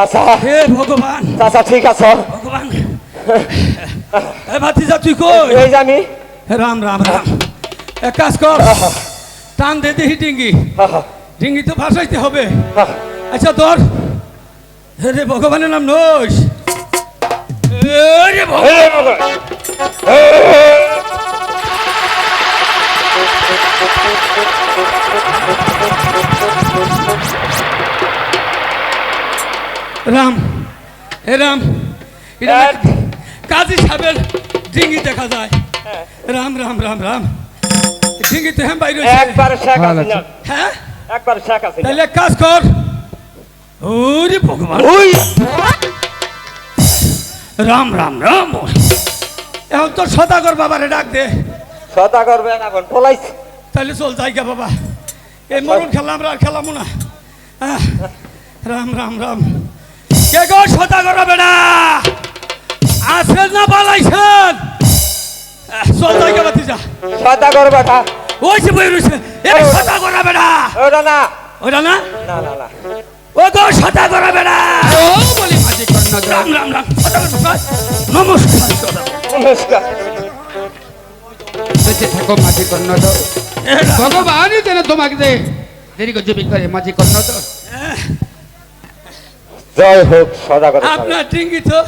চাচা। হে ভগবান। চাচা ঠিক আছো? ভগবান। এ ভাতিজা তুই কই? এই জানি রাম রাম রাম। এক কাজ কর। টান দে দেখি ডিঙ্গি। ডিঙ্গি তো ভাসাইতে হবে। আচ্ছা তোর হে রে ভগবানের নাম নইস। হে রে ভগবান। রাম হে রাম এটা। কাজী সাহেবের ডিঙ্গি দেখা যায়। রাম রাম রাম রাম। ডিঙ্গি তো হ্যাঁ বাইরে একবার শেখ আছে হ্যাঁ? একবার শেখ আছে তাহলে এক কাজ কর। ওরে ভগবান। ওই। রাম রাম রাম। এখন তোর সদাগর বাবারে ডাক দে। সদা করবেন এখন পলাইছে। তাহলে চল জায়গা বাবা। এই মরণ খেলা আমরা আর খেলামো না। আহ, রাম রাম রাম। কে গো সদাগর বেড়া আছেন না পালাইছেন? চল জায়গা বাতি যা সদা করবে তা ওই যে বই রয়েছে এই সদাগর বেড়া ওটা না। ওটা না? না না না। ও গো সদাগর বেড়া ও বলি মাঝি কর্ণধর রাম রাম রাম। সদাগর নমস্কার সদাগর নমস্কার। বেঁচে থাকো মাঝি এ রাম, ভগবানই যেন তোমাকে দে দেরি জীবিক করে মাঝি কর্ণধর জয় হোক সদা করে আপনার টিঙ্গি তো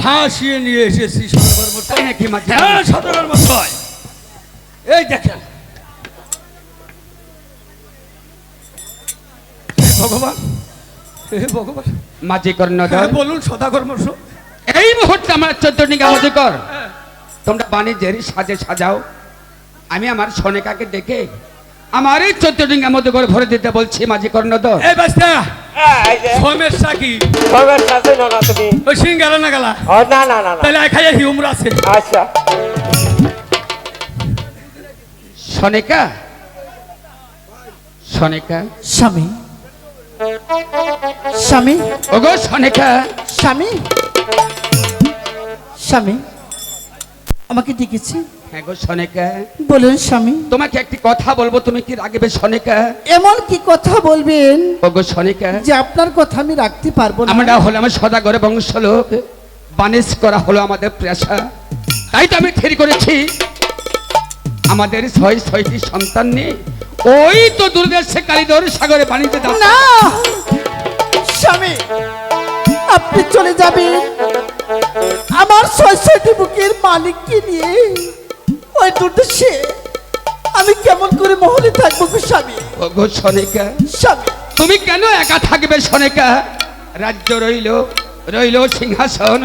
ভাসিয়ে নিয়ে এসেছি সদাগর মশাই নাকি মাঝি হ্যাঁ মশাই এই দেখেন। ভগবান হে ভগবান। মাঝি কর্ণধর হ্যাঁ, বলুন সদাগর মশাই এই মুহূর্তে আমার চোদ্দ নিকা মাঝি কর তোমরা বাণিজ্যের সাজে সাজাও। আমি আমার সনেকাকে ডেকে আমার এই চোদ্দ ডিঙ্গা মধ্যে করে ভরে দিতে বলছি মাঝি কর্ণধর। এই বাস্তা হ্যাঁ, এই যে। সমস্যা কি? সবের সাথে না না তুমি? ওই সিঙ্গারা না গেলা? না না না না। তাহলে খাইয়া হিউমর আছে। আচ্ছা। সনেকা? সনেকা? স্বামী? স্বামী? ওগো সনেকা। স্বামী? স্বামী? আমাকে ডেকেছি? হ্যাঁ গো সনেকা। বলুন স্বামী। তোমাকে একটি কথা বলব তুমি কি রাগবে সনেকা? এমন কি কথা বলবেন ওগো সনিকা। যে আপনার কথা আমি রাখতে পারব না? আমরা হলাম সদাগরে বংশলোক করা হলো আমাদের পেশা। তাই তো আমি ঠিক করেছি। আমাদের ছয় ছয়টি সন্তান নিয়ে ওই তো দূরদেশে কালিদর সাগরে বাণিজ্য যাচ্ছে। না! স্বামী আপনি চলে যাবেন। আমার ছয় ছয়টি বুকের মালিককে নিয়ে। ওই দুর্দেশে আমি কেমন করে মহলে থাকব গো স্বামী? ওগো সনিকা। স্বামী। তুমি কেন একা থাকবে সনিকা? রাজ্য রইল রইল সিংহাসন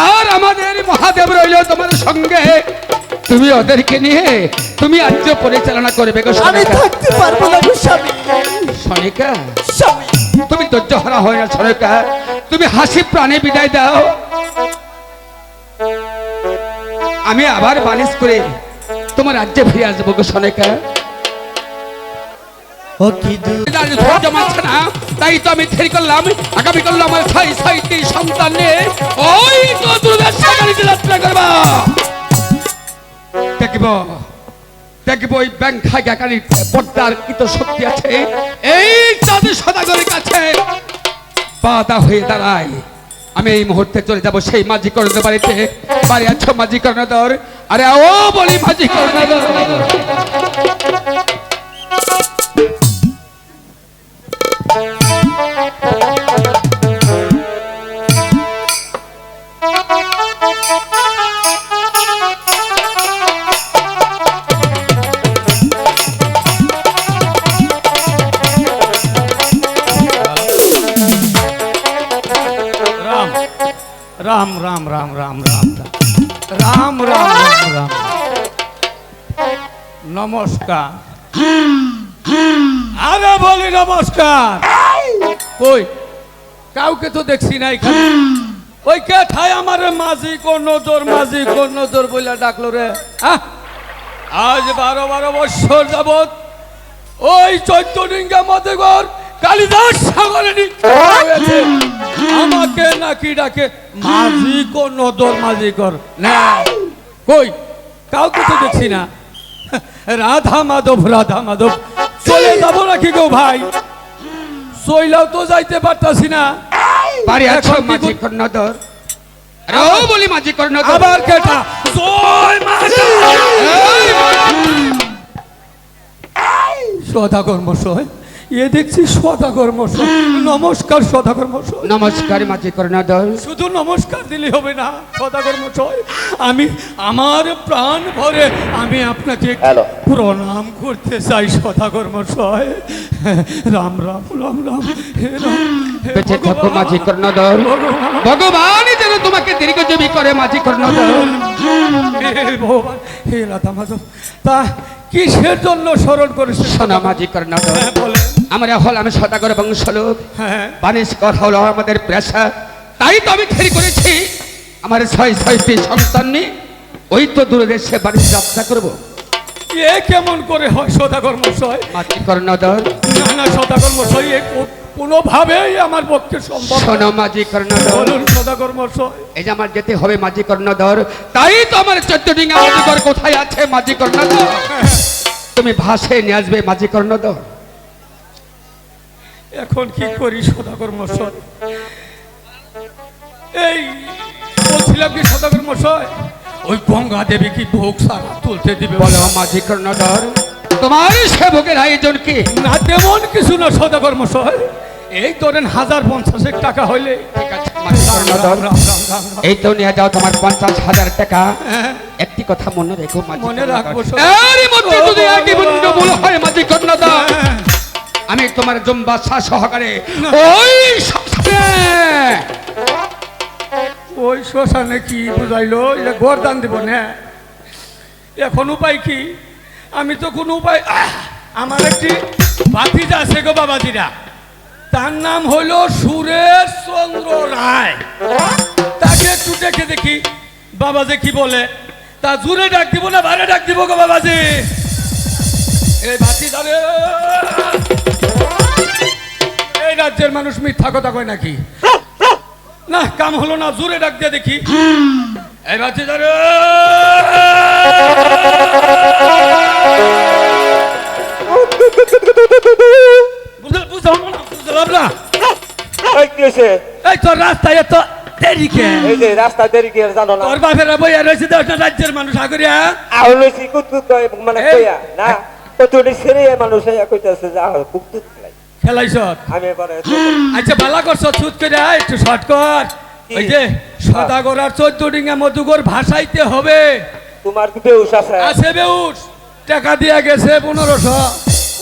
আর আমাদের মহাদেব রইল তোমার সঙ্গে। তুমি ওদেরকে নিয়ে তুমি রাজ্য পরিচালনা করবে গো আমি সনিকা। থাকতে পারব না গো স্বামী। সনিকা। স্বামী। তুমি ধৈর্য হারা হয় না সরকা তুমি হাসি প্রাণে বিদায় দাও। আমি আবার বালিশ করে তোমার রাজ্যে ফিরে আসব গো সনেকা। তাই তো আমি ঠিক করলাম। আগামী করলাম আমার ছয় ছয়টি সন্তান নিয়ে ওই যাত্রা করবা। দেখব দেখব ওই ব্যাংক খাগা পর্দার কৃত শক্তি আছে। এই চাঁদ সদাগরের কাছে বাধা হয়ে দাঁড়ায়। আমি এই মুহূর্তে চলে যাব সেই মাঝি করণের বাড়িতে। বাড়ি আছো মাঝি করণাদর আরে ও বলি মাঝি করণদর রাম রাম রাম রাম রাম রাম। রাম রাম রাম নমস্কার। আরে বলি নমস্কার। কই? কাউকে তো দেখছি না এখানে। ওই কে ঠাই আমার মাঝি কোন নজর, মাঝি কোন নজর বইলা ডাকলো রে? আজ বারো বারো বছর যাবত ওই চৈত্য ডিঙ্গা মধ্যগর কালিদাস সাগরে হয়েছে। আমাকে নাকি ডাকে মাঝি কর নদর মাঝি কর। না কই? কাউকে তো দেখছি না। রাধা মাধব রাধা মাধব চলে যাব নাকি গো ভাই? চইলাও তো যাইতে পারতাছি না। বাড়ি আছো কি মাঝি কর- কর্ণধর আরে ও বলি মাঝি কর্ণধর আবার কেটা? জয় মাতা সদাগর মশাই এ দেখছি সদাগর মশাই। নমস্কার সদাগর মশাই। নমস্কার মাঝি কর্ণধর। শুধু নমস্কার দিলে হবে না সদাগর মশাই। আমি আমার প্রাণ ভরে আমি আপনাকে প্রণাম করতে চাই সদাগর মশাই। রাম রাম রাম রাম। হে রাম হে বেঁচে থাকো মাঝি কর্ণধর। ভগবান, ভগবান যেন তোমাকে দীর্ঘজীবী করে মাঝি কর্ণধর। হে ভগবান হে রাধা মাধব। তা কিসের জন্য স্মরণ করেছে? শোনা মাঝি কর্ণধর। হ্যাঁ বলেন আমরা হল আমি সদাগর বংশলোক। হ্যাঁ। বানিশ কর আমাদের পেশা। তাই তো আমি খেরি করেছি আমার ছয় ছয়টি সন্তান নিয়ে ওই তো দূরদেশে বাড়ি যাত্রা করব। এ কেমন করে হয় সদাগর মশাই? মাঝি কর্ণধর না না সদাগর মশাই এ কোনোভাবেই আমার পক্ষে সম্ভব না। শোনো মাঝি কর্ণধর বলুন সদাগর মশাই। এই যে আমার যেতে হবে মাঝি কর্ণধর তাই তো আমার চোদ্দ ডিঙ্গা মাঝিকর কোথায় আছে মাঝি কর্ণধর তুমি ভাসে নিয়ে আসবে মাঝি কর্ণধর এখন কি করি সদাগর মশাই এই বলছিলাম কি সদাগর মশাই ওই গঙ্গা দেবী কি ভোগ সারা তুলতে দিবে? বলো মাঝি কর্ণধর। তোমার সেবকের আয়োজন কি? না তেমন কিছু না সদাগর মশাই এই ধরেন হাজার পঞ্চাশেক টাকা হইলে। এই তো নিয়ে যাও তোমার পঞ্চাশ হাজার টাকা। হ্যাঁ, একটি কথা মনে রেখো মনে। রাখব এরই মধ্যে যদি একটি বিন্দু হয় মাঝি হ্যাঁ, আমি তোমার জম্বা শ্বাস সহকারে ওই ওই শ্মশানে কি বুঝাইলো? এটা গরদান দিব না। এখন উপায় কি? আমি তো কোনো উপায় আমার একটি ভাতিজা আছে গো বাবাজিরা। তার নাম হলো সুরেশ চন্দ্র রায়। তাকে একটু দেখে দেখি। বাবাজি কি বলে? তা জুড়ে ডাক দিব না বারে ডাক দিব গো বাবাজি। এই ভাতিজা রে! এই রাজ্যের মানুষ মিথ্যা কথা কয় নাকি? না কাম হলো না জোরে ডাক দিয়ে দেখি। এই বাচ্চা ধরে বুঝলাম না, বুঝলাম না। এই কি হয়েছে? এই তোর রাস্তায় এত দেরি কে? এই যে রাস্তা জানো না? তোর বাপেরা বইয়া রয়েছে রাজ্যের মানুষ আগরিয়া লইছি কুত কুত মানে কইয়া না? ছেড়ে মানুষ কইতাছে যে কুত কুত খেলাইছ আমি এবারে আচ্ছা ভালো করছ ছুট করে আয়, একটু শর্ট কর। ওই যে সদাগর আর চোদ্দ ডিঙ্গা মধুগর ভাসাইতে হবে। তোমার কি বেউস আছে? আছে বেউস। টাকা দিয়া গেছে পনেরোশো।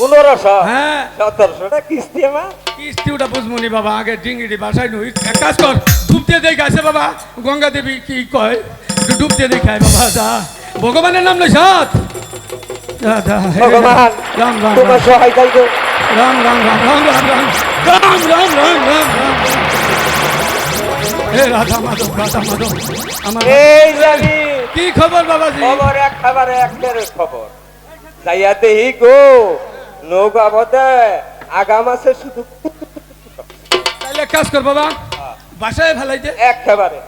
পনেরোশো? হ্যাঁ। সতেরোশোটা কিস্তি আমার? কিস্তি ওটা বুঝমুনি বাবা আগে ডিঙ্গিটি বাসায় নই। এক কাজ কর ডুবতে দেখ আছে বাবা গঙ্গা দেবী কি কয়? ডুবতে দেখায় বাবা যা। ভগবানের নাম নয় ভগবান রাম রাম তোমার সহায় রাম রাম রাম রাম রাম রাম রাম রাম রাম রাম রাম হে রাধা মাধব রাধা মাধব আমার এই জানি কি খবর বাবাজি? খবর এক খাবারে এক খবর। যাইয়া দেহি গো নৌকা পথে আগাম আছে শুধু তাইলে কাজ কর বাবা। বাসায় ফেলাই দে। এক খাবারে।